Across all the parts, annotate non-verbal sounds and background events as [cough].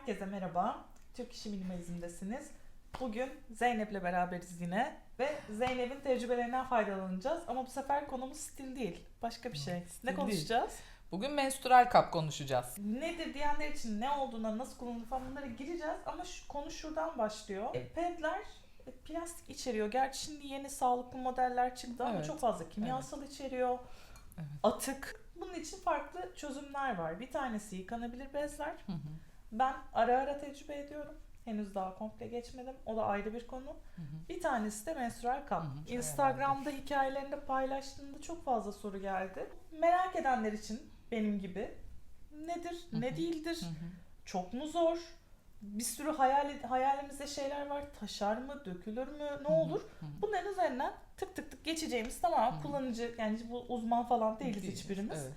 Herkese merhaba. Türk İşi Minimalizm'desiniz. Bugün Zeynep'le beraberiz yine ve Zeynep'in tecrübelerinden faydalanacağız. Ama bu sefer konumuz stil değil, başka bir şey. stil ne değil. konuşacağız? Bugün menstrual kap konuşacağız. Nedir diyenler için ne olduğuna, nasıl kullanılır falan bunlara gireceğiz. Ama şu, konu şuradan başlıyor. E, pedler e, plastik içeriyor. Gerçi şimdi yeni sağlıklı modeller çıktı ama Evet. çok fazla kimyasal içeriyor. Evet. Atık. Bunun için farklı çözümler var. Bir tanesi yıkanabilir bezler. Hı hı. Ben ara ara tecrübe ediyorum. Henüz daha komple geçmedim. O da ayrı bir konu. Hı hı. Bir tanesi de menstrual kap. Hı hı, Instagram'da hikayelerinde paylaştığında çok fazla soru geldi. Merak edenler için benim gibi nedir, Hı ne hı. değildir, Hı hı. çok mu zor, bir sürü hayal hayalimizde şeyler var, taşar mı, dökülür mü, ne olur? Bunların üzerinden tık tık tık geçeceğimiz tamamen kullanıcı yani bu uzman falan değiliz Değiliz, hiçbirimiz. Evet.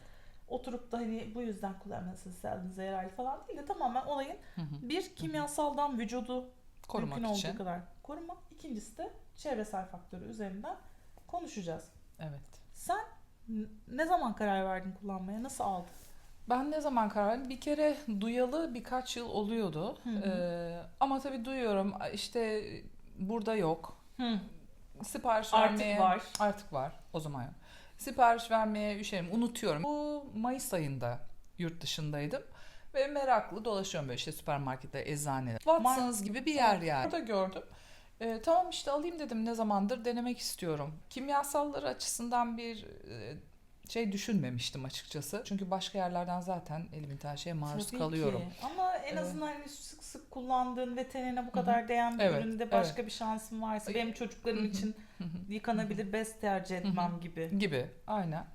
Oturup da hani bu yüzden kullanmasınız sağlığınıza yararlı falan değil de tamamen olayın Hı hı. bir kimyasaldan vücudu Korumak mümkün için. olduğu kadar koruma. İkincisi de çevresel faktörü üzerinden konuşacağız. Evet. Sen ne zaman karar verdin kullanmaya? Nasıl aldın? Ben ne zaman karar verdim? Bir kere duyalı birkaç yıl oluyordu. Hı hı. Ee, ama tabii duyuyorum işte burada yok. Sipariş Artık vermeye var. artık var. O zaman yok. Sipariş vermeye üşerim, unutuyorum. Bu Mayıs ayında yurt dışındaydım ve meraklı dolaşıyorum böyle işte süpermarkette, eczanede. Watsons gibi bir yer yani. Orada gördüm. Ee, tamam işte alayım dedim ne zamandır denemek istiyorum. Kimyasalları açısından bir e, şey düşünmemiştim açıkçası. Çünkü başka yerlerden zaten elimin her şeye maruz Tabii kalıyorum. ki. Ama en Evet. azından hani sık sık kullandığın ve tenine bu hı. kadar değen bir Evet, üründe başka bir şansın varsa benim çocuklarım Hı hı. için Hı hı. yıkanabilir bez tercih etmem gibi. gibi aynen.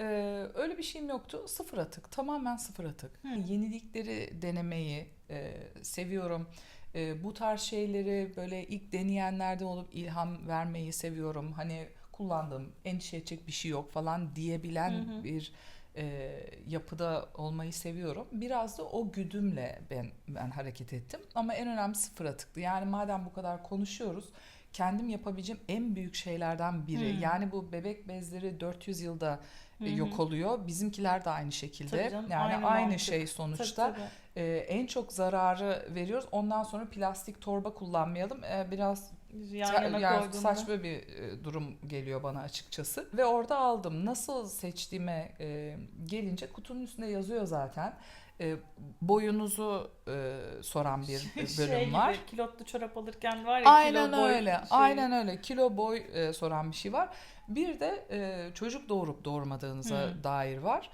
Ee, öyle bir şeyim yoktu. Sıfır atık. Tamamen sıfır atık. Hı. Yenilikleri denemeyi e, seviyorum. E, bu tarz şeyleri böyle ilk deneyenlerden olup ilham vermeyi seviyorum. Hani kullandığım endişe edecek bir şey yok falan diyebilen Hı hı. bir e, yapıda olmayı seviyorum. Biraz da o güdümle ben ben hareket ettim. Ama en önemli sıfır atıktı. Yani madem bu kadar konuşuyoruz kendim yapabileceğim en büyük şeylerden biri. Hı. Yani bu bebek bezleri 400 yılda e, Hı hı. yok oluyor. Bizimkiler de aynı şekilde. Tabii canım, yani aynı aynı, mantık. şey Tabii, sonuçta. tabii. E, en çok zararı veriyoruz. Ondan sonra plastik torba kullanmayalım. E, biraz Yan yana yani saçma bir e, durum geliyor bana açıkçası. Ve orada aldım. Nasıl seçtiğime e, gelince kutunun üstünde yazıyor zaten. E, boyunuzu e, soran bir [laughs] bölüm şey gibi, var. kilotlu çorap alırken var ya Aynen kilo boy öyle. şey. Aynen öyle. Kilo boy e, soran bir şey var. Bir de e, çocuk doğurup doğurmadığınıza Hı. dair var.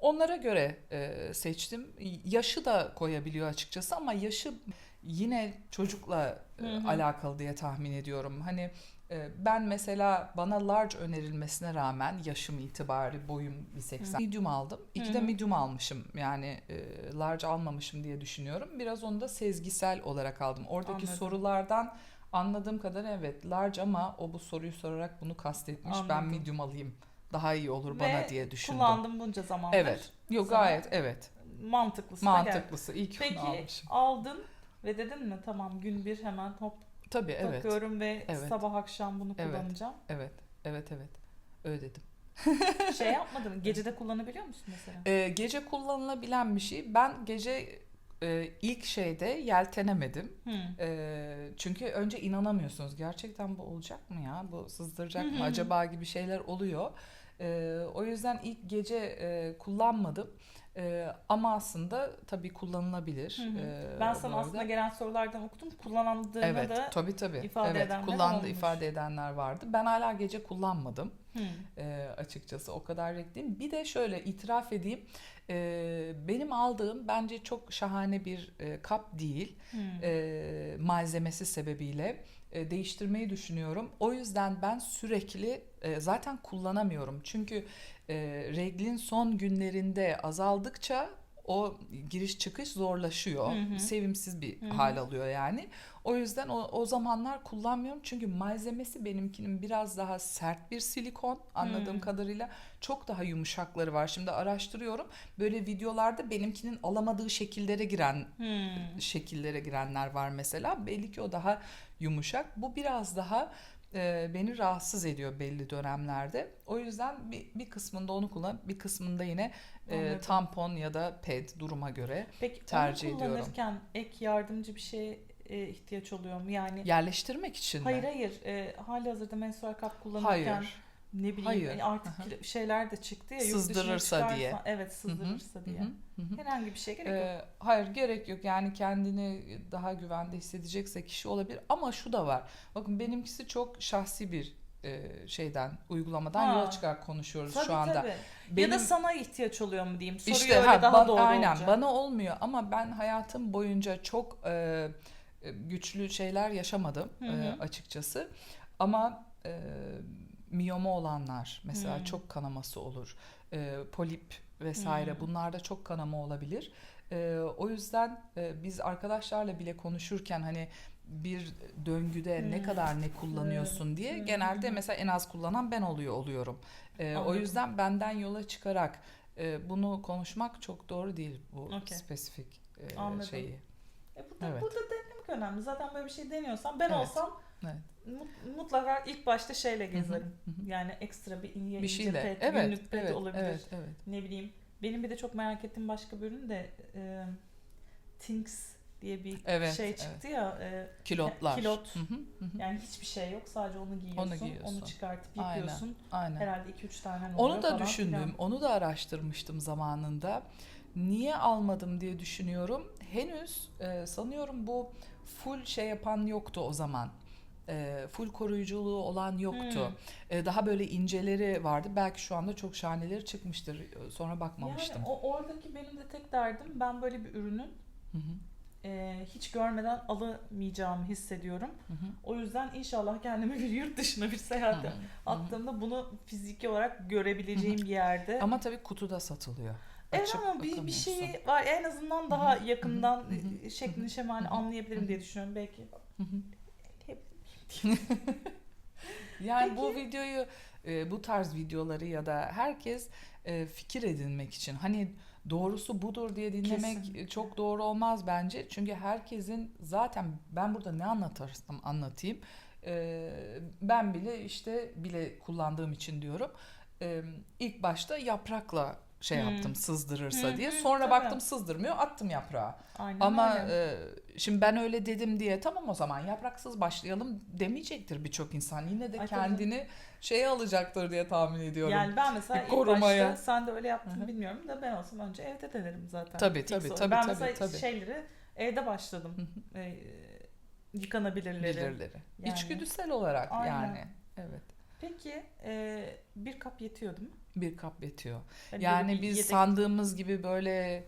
Onlara göre e, seçtim. Yaşı da koyabiliyor açıkçası ama yaşı yine çocukla e, Hı hı. alakalı diye tahmin ediyorum. Hani e, ben mesela bana large önerilmesine rağmen yaşım itibariyle boyum 1.80 medium aldım. İki de medium almışım. Yani e, large almamışım diye düşünüyorum. Biraz onu da sezgisel olarak aldım. Oradaki Anladım. sorulardan anladığım kadar evet large ama o bu soruyu sorarak bunu kastetmiş. Ben Anladım. medium alayım. Daha iyi olur Ve bana diye düşündüm. Kullandım bunca zamandır. Evet. Yok gayet evet. Mantıklısı. Mantıklısı. İyi ki Peki almışım. aldın ve dedin mi tamam gün bir hemen hop Tabii evet. takıyorum ve Evet. sabah akşam bunu Evet. kullanacağım. Evet. Evet evet. Öyle dedim. [laughs] şey yapmadın? [laughs] Gecede kullanabiliyor musun mesela? Ee, gece kullanılabilen bir şey. Ben gece e, ilk şeyde yeltenemedim. Hı. Ee, çünkü önce inanamıyorsunuz. Gerçekten bu olacak mı ya? Bu sızdıracak mı? Acaba gibi şeyler oluyor. Ee, o yüzden ilk gece e, kullanmadım. Ee, ama aslında tabii kullanılabilir. Hı hı. Ee, Ben sana aslında gelen sorulardan okudum. Kullanıldığını Evet, da tabii tabii. ifade evet, edenler kullandı olmuş. ifade edenler vardı. Ben hala gece kullanmadım Hı. e, açıkçası o kadar renk değil. Bir de şöyle itiraf edeyim. e, benim aldığım bence çok şahane bir e, kap değil. Hı. E, malzemesi sebebiyle e, değiştirmeyi düşünüyorum. O yüzden ben sürekli e, zaten kullanamıyorum. Çünkü e, reglin son günlerinde azaldıkça o giriş çıkış zorlaşıyor. Hı hı. Sevimsiz bir Hı hı. hal alıyor yani. O yüzden o, o zamanlar kullanmıyorum. Çünkü malzemesi benimkinin biraz daha sert bir silikon anladığım Hmm. kadarıyla. Çok daha yumuşakları var. Şimdi araştırıyorum. Böyle videolarda benimkinin alamadığı şekillere giren Hı. şekillere girenler var mesela. Belli ki o daha yumuşak. Bu biraz daha e, beni rahatsız ediyor belli dönemlerde. O yüzden bir, bir kısmında onu kullan, bir kısmında yine e, tampon ya da ped duruma göre Peki tercih onu ediyorum. kullanırken ek yardımcı bir şeye e, ihtiyaç oluyor mu? Yani yerleştirmek için mi? hayır hayır e, hali hazırda menstrual kap kullanırken Hayır. Ne bileyim Hayır. e, artık Aha. şeyler de çıktı ya Sızdırırsa çıkarsan- diye. Evet sızdırırsa Hı hı, diye. hı hı. Herhangi bir şey gerek yok. Ee, hayır gerek yok yani kendini daha güvende hissedecekse kişi olabilir ama şu da var bakın benimkisi çok şahsi bir e, şeyden uygulamadan Ha. yola çıkarak konuşuyoruz Tabii şu anda. tabii. Benim Ya da sana ihtiyaç oluyor mu diyeyim. Soruyu işte öyle ha, daha ban- doğru aynen olacak. bana olmuyor ama ben hayatım boyunca çok e, güçlü şeyler yaşamadım Hı e, açıkçası ama e, miyoma olanlar mesela Hı. çok kanaması olur e, polip vesaire Hı. bunlarda çok kanama olabilir E, o yüzden e, biz arkadaşlarla bile konuşurken hani bir döngüde ne Hı. kadar ne kullanıyorsun diye Hı. genelde mesela en az kullanan ben oluyor oluyorum. E, o yüzden benden yola çıkarak e, bunu konuşmak çok doğru değil bu Okey. spesifik e, Anladım. şeyi. E burada, Evet. burada denemek önemli. Zaten böyle bir şey deniyorsan ben Evet. olsam Evet. Mut- mutlaka ilk başta şeyle gezerim. Yani ekstra bir ince, Bir şeyle. pet, Evet, günlük pet evet, olabilir. evet, evet. Ne bileyim. Benim bir de çok merak ettiğim başka bir ürün de e, Tinks diye bir Evet, şey evet. çıktı ya. e, Kilotlar. Kilot. Hı hı, hı hı. yani hiçbir şey yok. Sadece onu giyiyorsun. Onu, giyiyorsun. çıkartıp Aynen. yıkıyorsun. Aynen. Herhalde 2-3 tane oluyor Onu da falan düşündüm, filan. onu da araştırmıştım zamanında. Niye almadım diye düşünüyorum. Henüz e, sanıyorum bu full şey yapan yoktu o zaman. E, full koruyuculuğu olan yoktu. Hmm. E, daha böyle inceleri vardı. Belki şu anda çok şahaneleri çıkmıştır. E, Sonra bakmamıştım. Yani o, oradaki benim de tek derdim ben böyle bir ürünün Hı hı, e, hiç görmeden alamayacağımı hissediyorum. hı hı. O yüzden inşallah kendimi bir yurt dışına bir seyahate Hı hı. attığımda bunu fiziki olarak görebileceğim bir yerde. Ama tabii kutuda satılıyor. evet ama bir, bir şey var en azından daha Hı hı, yakından hı hı, hı e, hı, şeklini hı şemalini hı, anlayabilirim hı diye hı. düşünüyorum belki. Hı [laughs] Yani bu videoyu, e, bu tarz videoları ya da herkes e, fikir edinmek için hani doğrusu budur diye dinlemek Kesinlikle. çok doğru olmaz bence. Çünkü herkesin zaten ben burada ne anlatırsam anlatayım. e, ben bile işte bile kullandığım için diyorum. E, ilk başta yaprakla şey Hmm. yaptım sızdırırsa Hı diye. hı, Sonra tabii. baktım sızdırmıyor attım yaprağı. Aynen Ama öyle. e, şimdi ben öyle dedim diye tamam o zaman yapraksız başlayalım demeyecektir birçok insan. Yine de Ay, tabii. kendini şeye alacaktır diye tahmin ediyorum. Yani ben mesela Bir ilk korumaya. başta sen de öyle yaptın Hı hı. bilmiyorum da ben olsam önce evde denerim zaten. Tabii, tabii, soru. tabii, Ben tabii, mesela tabii. şeyleri evde başladım. Ee, yıkanabilirleri. Bilirleri. Yani. İçgüdüsel olarak Aynen. yani. Evet. Peki e, bir kap yetiyor değil mi? Bir kap yetiyor. Hani Yani biz yedek- sandığımız gibi böyle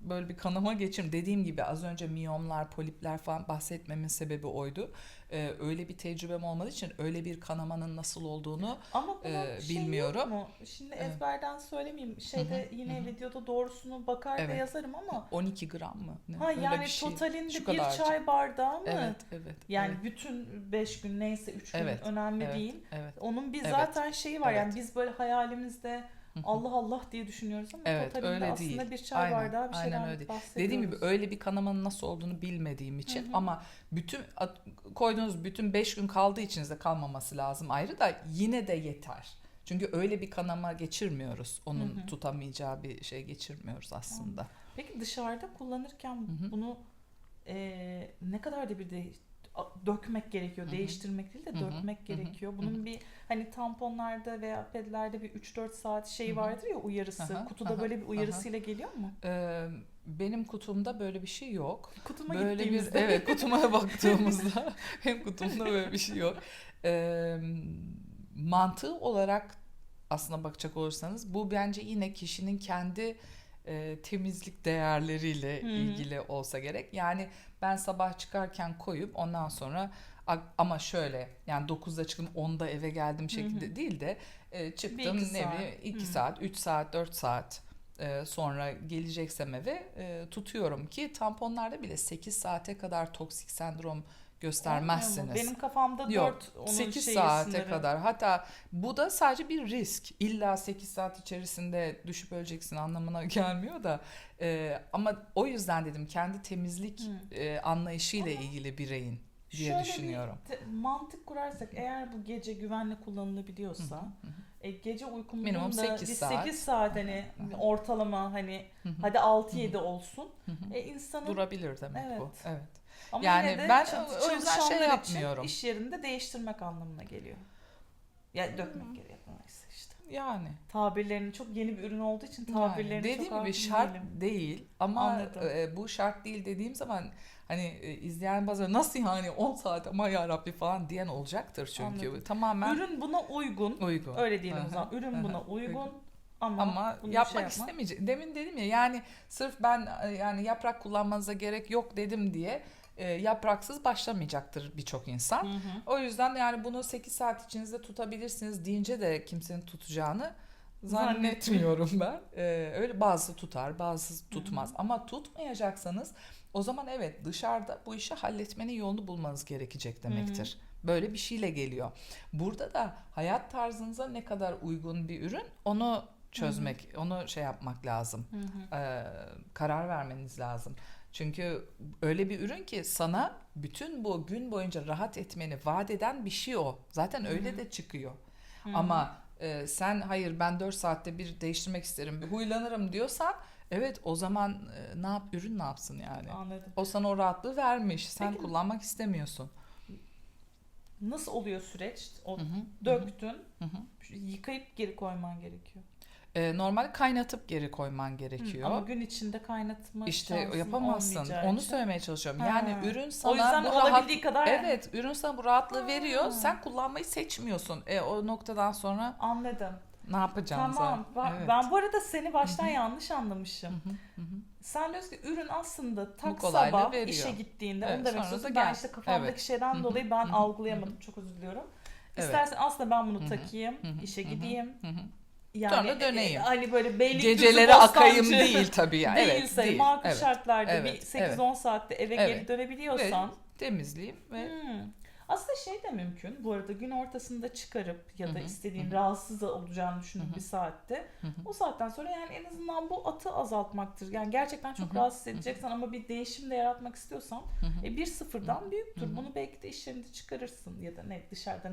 böyle bir kanama geçirim. Dediğim gibi az önce miyomlar, polipler falan bahsetmemin sebebi oydu. Ee, öyle bir tecrübem olmadığı için öyle bir kanamanın nasıl olduğunu Ama e, şey bilmiyorum. yok mu? Şimdi ezberden söylemeyeyim. Şeyde Hı hı, yine hı videoda doğrusunu bakar da Evet. yazarım ama 12 gram mı? Ne? ha Öyle yani bir şey. totalinde Şu bir kadarcık. çay bardağı mı? Evet, evet. Yani evet, bütün 5 gün neyse 3 gün Evet, önemli evet, değil. evet. Onun bir Evet, zaten şeyi var yani evet. biz böyle hayalimizde. Allah Allah diye düşünüyoruz ama Evet, totalinde öyle aslında değil. bir çay Aynen, bardağı bir aynen şeyden öyle değil. Dediğim gibi öyle bir kanamanın nasıl olduğunu bilmediğim için Hı hı. ama bütün koyduğunuz bütün 5 gün kaldığı içinizde kalmaması lazım ayrı da yine de yeter. Çünkü öyle bir kanama geçirmiyoruz. Onun Hı hı. tutamayacağı bir şey geçirmiyoruz aslında. Peki dışarıda kullanırken hı. bunu e, ne kadar da bir de dökmek gerekiyor. Hı hı. Değiştirmek değil de Hı hı, dökmek hı hı, gerekiyor. Bunun bir hani tamponlarda veya pedlerde bir 3-4 saat şey Hı hı. vardır ya uyarısı. Aha, Kutuda aha, böyle bir uyarısıyla geliyor mu? Ee, benim kutumda böyle bir şey yok. Kutuma Böyle bir gittiğimizde. evet kutuma [laughs] baktığımızda [laughs] hem kutumda böyle bir şey yok. Ee, mantığı olarak aslına bakacak olursanız bu bence yine kişinin kendi e, temizlik değerleriyle hı. ilgili olsa gerek. Yani ben sabah çıkarken koyup ondan sonra ama şöyle yani 9'da çıktım 10'da eve geldim şekilde değil de e, çıktım ne bileyim 2 Hı. saat 3 saat 4 saat e, sonra geleceksem eve e, tutuyorum ki tamponlarda bile 8 saate kadar toksik sendrom? Göstermezsiniz. Benim kafamda Yok, 4 onun 8 şeyi saate sınırı. kadar. Hatta bu da sadece bir risk. İlla 8 saat içerisinde düşüp öleceksin anlamına [laughs] gelmiyor da. E, ama o yüzden dedim kendi temizlik Hı. e, anlayışıyla Ama ilgili bireyin diye Şöyle düşünüyorum. bir te- mantık kurarsak eğer bu gece güvenli kullanılabiliyorsa Hı hı hı. E, gece uykumunun Minimum da sekiz bir saat. 8 saat hani Hı hı. ortalama hani Hı hı. hadi 6-7 olsun. Hı hı. E insanın Durabilir demek bu. Evet. Evet. ama Yani yine de ben o yüzden şey yapmıyorum. Için iş yerinde değiştirmek anlamına geliyor. Ya dökmek geliyor neyse işte. Yani. Tabirlerini çok yeni bir ürün olduğu için Yani tabirlerini dediğim çok gibi şart değilim. değil ama Anladım. e, bu şart değil dediğim zaman hani e, izleyen bazıları nasıl yani 10 saat ama ya Rabbi falan diyen olacaktır çünkü. Anladım. Tamamen Ürün buna uygun. uygun. Öyle diyelim o zaman. Ürün buna uygun ama, Ama bunu yapmak şey istemeyecek. Demin dedim ya yani sırf ben e, yani yaprak kullanmanıza gerek yok dedim diye e, yapraksız başlamayacaktır birçok insan. Hı hı. O yüzden yani bunu 8 saat içinizde tutabilirsiniz deyince de kimsenin tutacağını zannetmiyorum ben. [laughs] Ee, öyle bazısı tutar, bazısı tutmaz. Ama tutmayacaksanız o zaman evet dışarıda bu işi halletmenin yolunu bulmanız gerekecek demektir. Böyle bir şeyle geliyor. Burada da hayat tarzınıza ne kadar uygun bir ürün onu çözmek, onu şey yapmak lazım. Ee, karar vermeniz lazım. Çünkü öyle bir ürün ki sana bütün bu gün boyunca rahat etmeni vaat eden bir şey o. Zaten öyle de çıkıyor. Hı. Ama e, sen hayır ben 4 saatte bir değiştirmek isterim, bir huylanırım diyorsan evet o zaman e, ne yap ürün ne yapsın yani? Anladım. O sana o rahatlığı vermiş. Sen Peki- kullanmak istemiyorsun. Nasıl oluyor süreç? O Hı hı, döktün, hı hı. yıkayıp geri koyman gerekiyor. E, normal kaynatıp geri koyman Hı, gerekiyor. Ama gün içinde kaynatma İşte yapamazsın. Onu için. söylemeye çalışıyorum. Ha. Yani ürün sana O yüzden bu rahat olabildiği kadar Evet, ürün sana bu rahatlığı Ha. veriyor. Sen kullanmayı seçmiyorsun. E o noktadan sonra anladım. ne yapacaksın? Tamam. Ben, Evet. ben bu arada seni baştan Hı hı. yanlış anlamışım. Hı hı, hı hı. Sen diyorsun ki ürün aslında tak sabah veriyor. işe gittiğinde Evet, onu demek istiyorsun. Ben işte kafamdaki Evet. şeyden Hı hı, dolayı ben hı hı, algılayamadım. Çok özür diliyorum. Evet. İstersen aslında ben bunu Hı hı, takayım, hı hı, işe hı hı, gideyim. hı hı. Yani Sonra döneyim. e, hani böyle Beylikdüzü, Geceleri akayım [laughs] değil tabii ya. Evet, değilse değil. makul Evet. şartlarda Evet, bir 8-10 saatte eve Evet. geri dönebiliyorsan Temizleyeyim ve Hmm. Aslında şey de mümkün. Bu arada gün ortasında çıkarıp ya da istediğin rahatsız olacağını düşündüğün bir saatte o saatten sonra yani en azından bu atı azaltmaktır. Yani gerçekten çok rahatsız edeceksen ama bir değişim de yaratmak istiyorsan e, bir sıfırdan büyüktür. Bunu belki de iş yerinde çıkarırsın ya da ne dışarıda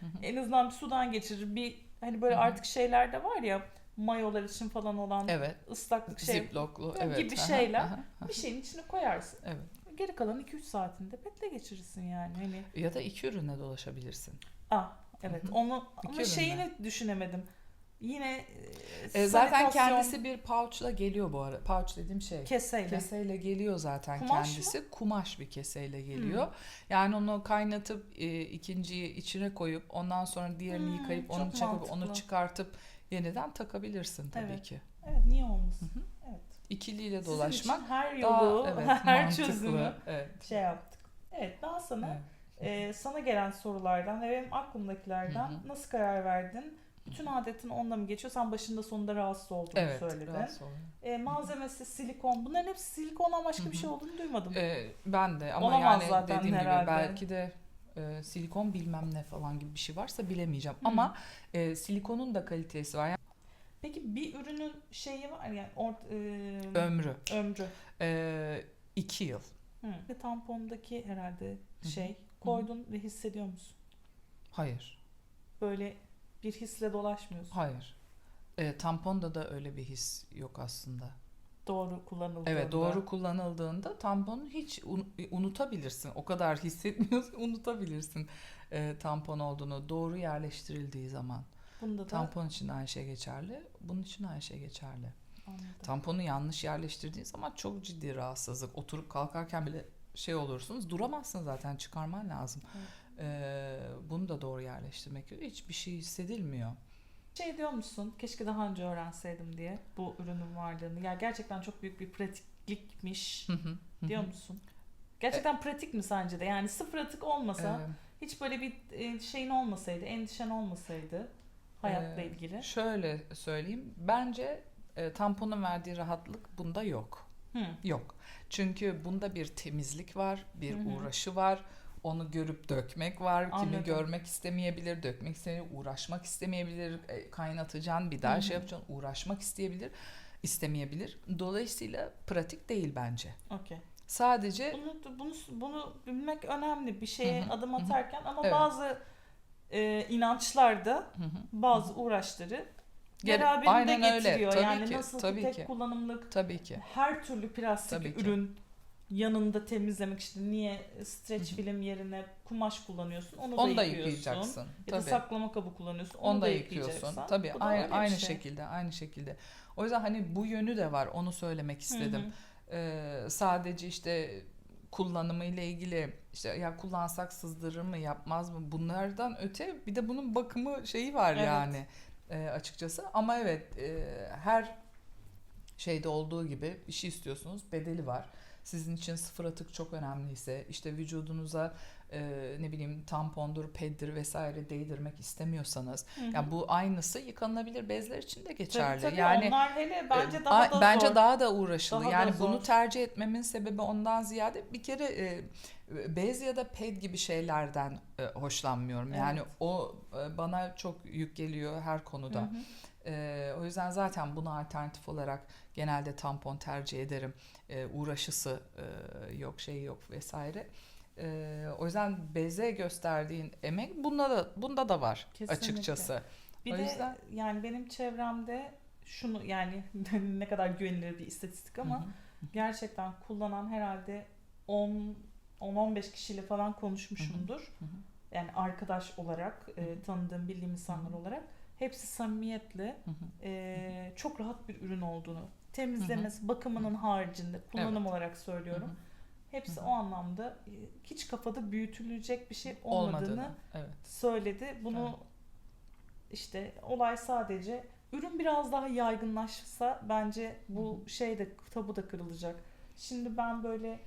hı. En azından bir sudan geçirir. Bir hani böyle artık şeyler de var ya mayolar için falan olan Evet. ıslaklık şey Ziplocklu. Böyle Evet. gibi şeyler. bir şeyin içine koyarsın. Evet. Geri kalan 2-3 saatinde petle geçirirsin yani. Hani Ya da iki ürüne dolaşabilirsin. Ah evet onu İki ama ürünle. şeyini düşünemedim. Yine e, E, zaten kendisi bir pouch'la geliyor bu arada. Pouch dediğim şey. keseyle. Keseyle geliyor zaten Kumaş kendisi. Kumaş bir keseyle geliyor. Yani onu kaynatıp e, ikinciyi içine koyup ondan sonra diğerini Hmm, yıkayıp onu çakıp onu çıkartıp yeniden takabilirsin tabii Evet. ki. Evet niye olmasın? Hı hı. Evet. İkiliyle Sizin dolaşmak için her daha yolu, [laughs] evet, her mantıklı. çözümü Evet. şey yaptık. Evet ben sana evet. e, sana gelen sorulardan ve benim aklımdakilerden Hı hı. nasıl karar verdin? Bütün adetin onunla mı geçiyor? Sen başında sonunda rahatsız olduğunu Evet. söyledin. rahatsız oluyorum. E, malzemesi silikon. Bunların hepsi silikondan başka Hı bir şey olduğunu duymadım. Ee, ben de ama Olamaz yani zaten dediğim herhalde. gibi belki de e, silikon bilmem ne falan gibi bir şey varsa bilemeyeceğim. Hı. Ama e, silikonun da kalitesi var. Yani Peki bir ürünün şeyi var yani ort, e, ömrü. ömrü. E, iki yıl. Hı. Ve tampondaki herhalde hı. şey koydun ve hissediyor musun? Hayır. Böyle bir hisle dolaşmıyorsun. Hayır. E, tamponda da öyle bir his yok aslında. Doğru kullanıldığında. Evet doğru kullanıldığında tamponu hiç un- unutabilirsin. O kadar hissetmiyorsun [laughs] unutabilirsin e, tampon olduğunu doğru yerleştirildiği zaman. Bunda da Tampon için de aynı şey geçerli. Bunun için de aynı şey geçerli. anladım. Tamponu yanlış yerleştirdiğin zaman çok ciddi rahatsızlık. Oturup kalkarken bile şey olursunuz. Duramazsın zaten çıkarman lazım. Evet. Ee, bunu da doğru yerleştirmek gerekiyor. Hiçbir şey hissedilmiyor. Şey diyor musun? Keşke daha önce öğrenseydim diye bu ürünün varlığını. Ya gerçekten çok büyük bir pratiklikmiş diyor musun? Gerçekten pratik mi sence de? Yani sıfır atık olmasa, Ee, hiç böyle bir şeyin olmasaydı, endişen olmasaydı hayatla Ee, ilgili. şöyle söyleyeyim. Bence e, tamponun verdiği rahatlık bunda yok. Hı. Yok. Çünkü bunda bir temizlik var, bir Hı hı. uğraşı var. Onu görüp dökmek var. Kimi Anladım. görmek istemeyebilir, dökmek istemeyebilir, uğraşmak istemeyebilir. E, kaynatacaksın, bir daha Hı hı. şey yapacaksın, uğraşmak isteyebilir, istemeyebilir. Dolayısıyla pratik değil bence. Okey. Sadece Bunu bunu bunu bilmek önemli bir şeye Hı hı, adım hı hı. atarken ama Evet. bazı e, inançlarda Hı hı. bazı uğraşları Gere- beraberinde Aynen öyle. getiriyor. Tabii yani ki, nasıl tabii ki tek ki. kullanımlık tabii ki. her türlü plastik Tabii ki. ürün yanında temizlemek için niye hı. film yerine kumaş kullanıyorsun onu, Onu da yıkayacaksın. Ya da Tabii. saklama kabı kullanıyorsun onu, Onu da yıkayacaksın. yıkıyorsun. Tabii Bu da aynı, öyle bir aynı şey. şekilde, aynı şekilde. O yüzden hani bu yönü de var. Onu söylemek Hı istedim. Ee, sadece işte kullanımı ile ilgili işte ya kullansak sızdırır mı yapmaz mı? Bunlardan öte bir de bunun bakımı şeyi var Evet. yani e, açıkçası. Ama evet e, her şeyde olduğu gibi bir şey istiyorsunuz bedeli var. Sizin için sıfır atık çok önemliyse işte vücudunuza e, ne bileyim tampondur peddir vesaire değdirmek istemiyorsanız Hı hı. yani bu aynısı yıkanılabilir bezler için de geçerli Tabii, tabii. yani onlar hele bence e, daha a- da bence zor. daha da uğraşılı. Daha da yani zor. bunu tercih etmemin sebebi ondan ziyade bir kere e, bez ya da ped gibi şeylerden e, hoşlanmıyorum. Yani Evet. o e, bana çok yük geliyor her konuda. Hı hı. E, o yüzden zaten buna alternatif olarak genelde tampon tercih ederim. E, uğraşısı e, yok, şey yok vesaire. E, o yüzden beze gösterdiğin emek bunda da bunda da var Kesinlikle. açıkçası. Bir O de yüzden- yani benim çevremde şunu yani [laughs] ne kadar güvenilir bir istatistik ama gerçekten kullanan herhalde 10 10-15 kişiyle falan konuşmuşumdur. Yani arkadaş olarak, e, tanıdığım, bildiğim insanlar olarak hepsi samimiyetle e, çok rahat bir ürün olduğunu, temizlemesi, bakımının haricinde kullanım Evet. olarak söylüyorum. Hepsi Hı hı. o anlamda e, hiç kafada büyütülecek bir şey olmadığını olmadığını. Evet. söyledi. Bunu Evet. işte olay sadece ürün biraz daha yaygınlaşsa bence bu şey de tabu da kırılacak. Şimdi ben böyle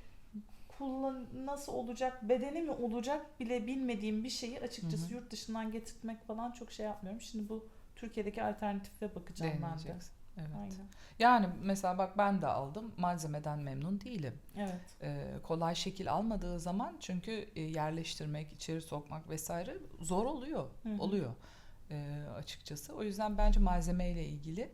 kullan nasıl olacak, bedeni mi olacak bile bilmediğim bir şeyi açıkçası Hı hı. yurt dışından getirtmek falan çok şey yapmıyorum. Şimdi bu Türkiye'deki alternatife bakacağım ben de. Evet. Aynen. Yani mesela bak ben de aldım. Malzemeden memnun değilim. Evet. Ee, kolay şekil almadığı zaman çünkü e, yerleştirmek, içeri sokmak vesaire zor oluyor. Hı hı. Oluyor e, açıkçası. O yüzden bence malzemeyle ilgili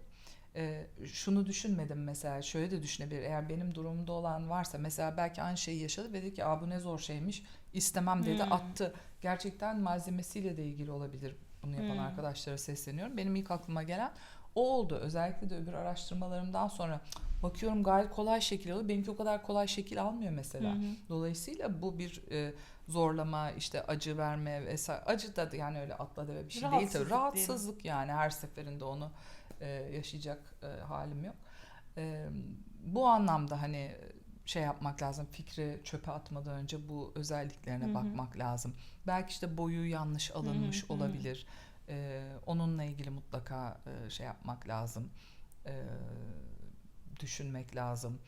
e, şunu düşünmedim mesela şöyle de düşünebilir. Eğer benim durumumda olan varsa mesela belki aynı şeyi yaşadı ve dedi ki Aa, bu ne zor şeymiş istemem dedi Hmm. attı. Gerçekten malzemesiyle de ilgili olabilir. Bunu yapan Hmm. arkadaşlara sesleniyorum. Benim ilk aklıma gelen o oldu. Özellikle de öbür araştırmalarımdan sonra bakıyorum gayet kolay şekil alıyor. Benimki o kadar kolay şekil almıyor mesela. Hı hı. Dolayısıyla bu bir e, zorlama, işte acı verme vesaire. Acı da yani öyle atla deve bir şey değil tabii. Rahatsızlık Rahatsızlık yani her seferinde onu e, yaşayacak e, halim yok. E, bu anlamda hani şey yapmak lazım. Fikri çöpe atmadan önce bu özelliklerine Hı hı. bakmak lazım. Belki işte boyu yanlış alınmış hı hı. olabilir. E, onunla ilgili mutlaka e, şey yapmak lazım. E, düşünmek lazım.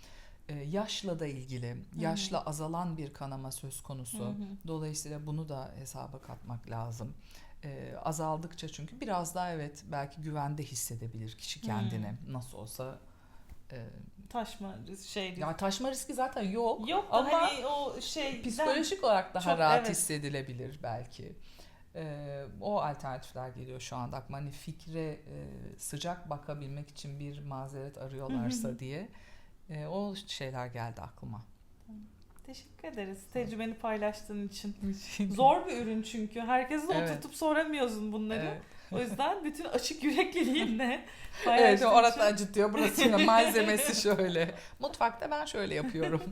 E, yaşla da ilgili, yaşla azalan bir kanama söz konusu. Hı hı. Dolayısıyla bunu da hesaba katmak lazım. E, azaldıkça çünkü biraz daha evet belki güvende hissedebilir kişi kendini. Nasıl olsa e, Taşma şey ya taşma riski zaten yok. Yok ama hani o şey psikolojik olarak daha Çok, rahat evet. hissedilebilir belki. Ee, o alternatifler geliyor şu anda aklıma. Hani fikre e, sıcak bakabilmek için bir mazeret arıyorlarsa diye e, o şeyler geldi aklıma. Teşekkür ederiz tecrübeni paylaştığın için. [laughs] Zor bir ürün çünkü. Herkese Evet. oturtup soramıyorsun bunları. Evet. [laughs] O yüzden bütün açık yürekliliğinle Evet, paylaştığın orası için. acıtıyor, burası [laughs] malzemesi şöyle. Mutfakta ben şöyle yapıyorum.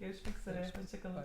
Görüşmek üzere. Hoşçakalın.